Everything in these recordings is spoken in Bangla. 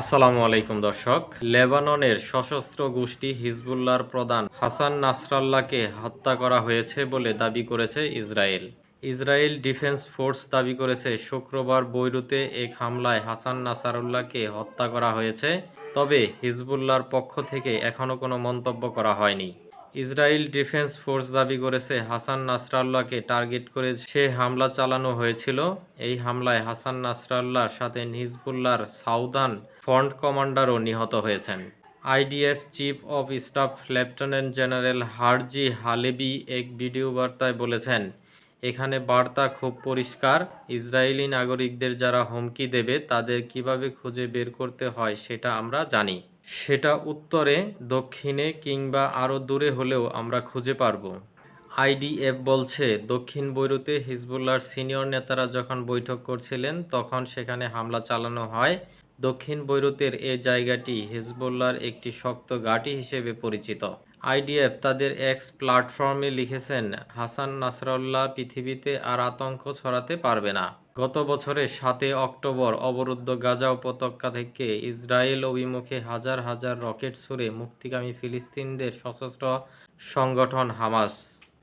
আসসালামু আলাইকুম, দর্শক। লেবাননের সশস্ত্র গোষ্ঠী হিজবুল্লার প্রধান হাসান নাসরাল্লাহকে হত্যা করা হয়েছে বলে দাবি করেছে ইসরায়েল। ইসরায়েল ডিফেন্স ফোর্স দাবি করেছে, শুক্রবার বৈরুতে এক হামলায় হাসান নাসারুল্লাহকে হত্যা করা হয়েছে, তবে হিজবুল্লার পক্ষ থেকে এখনও কোনো মন্তব্য করা হয়নি। ইসরায়েল ডিফেন্স ফোর্স দাবি করেছে, হাসান নাসরাল্লাহকে টার্গেট করে সে হামলা চালানো হয়েছিল। এই হামলায় হাসান নাসরাল্লাহর সাথে হিজবুল্লাহর সাউদান ফ্রন্ট কমান্ডারও নিহত হয়েছেন। IDF chief of staff lieutenant general Herzi Halevi এক ভিডিও বার্তায় বলেছেন, এখানে বার্তা খুব পরিষ্কার। ইসরায়েলি নাগরিকদের যারা হুমকি দেবে, তাদের কীভাবে খুঁজে বের করতে হয় সেটা আমরা জানি। সেটা উত্তরে, দক্ষিণে কিংবা আরও দূরে হলেও আমরা খুঁজে পারব। আইডিএফ বলছে, দক্ষিণ বৈরুতে হিজবুল্লাহর সিনিয়র নেতারা যখন বৈঠক করছিলেন, তখন সেখানে হামলা চালানো হয়। দক্ষিণ বৈরুতের এ জায়গাটি হিজবুল্লাহর একটি শক্ত ঘাঁটি হিসেবে পরিচিত। আইডিএফ তাদের এক্স প্ল্যাটফর্মে লিখেছেন, হাসান নাসরাল্লাহ পৃথিবীতে আর আতঙ্ক ছড়াতে পারবে না। গত বছরের সাতই অক্টোবর অবরুদ্ধ গাজা উপত্যকা থেকে ইসরায়েল অভিমুখে হাজার হাজার রকেট ছুড়ে মুক্তিকামী ফিলিস্তিনদের সশস্ত্র সংগঠন হামাস।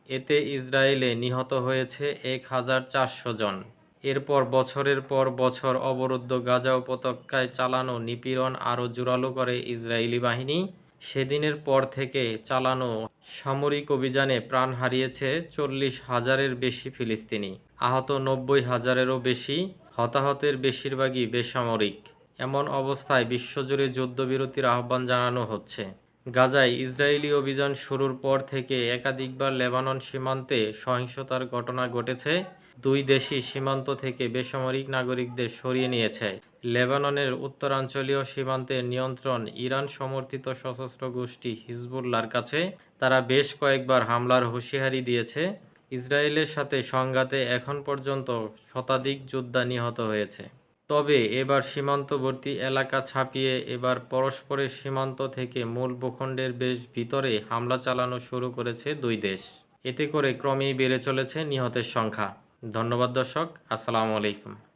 এতে ইসরায়েলে নিহত হয়েছে এক হাজার চারশো জন। এরপর বছরের পর বছর অবরুদ্ধ গাজা উপত্যকায় চালানো নিপীড়ন আরও জোরালো করে ইসরায়েলি বাহিনী। সেদিনের পর থেকে চালানো সামরিক অভিযানে প্রাণ হারিয়েছে চল্লিশ হাজারের বেশি ফিলিস্তিনি। আহত নব্বই হাজারেরও বেশি, হতাহতের বেশিরভাগই বেসামরিক। এমন অবস্থায় বিশ্বজুড়ে যুদ্ধবিরতির আহ্বান জানানো হচ্ছে। গাজায় ইসরায়েলি অভিযান শুরুর পর থেকে একাধিকবার লেবানন সীমান্তে সহিংসতার ঘটনা ঘটেছে। দুই দেশই সীমান্ত থেকে বেসামরিক নাগরিকদের সরিয়ে নিয়েছে। লেবাননের উত্তরাঞ্চলীয় সীমান্তের নিয়ন্ত্রণ ইরান সমর্থিত সশস্ত্র গোষ্ঠী হিজবুল্লার কাছে, তারা বেশ কয়েকবার হামলার হুঁশিয়ারি দিয়েছে। ইসরায়েলের সাথে সংঘাতে এখন পর্যন্ত শতাধিক যোদ্ধা নিহত হয়েছে। তবে এবার সীমান্তবর্তী এলাকা ছাপিয়ে এবার পরস্পরের সীমান্ত থেকে মূল ভূখণ্ডের বেশ ভিতরে হামলা চালানো শুরু করেছে দুই দেশ। এতে করে ক্রমেই বেড়ে চলেছে নিহতের সংখ্যা। ধন্যবাদ দর্শক, আসসালামু আলাইকুম।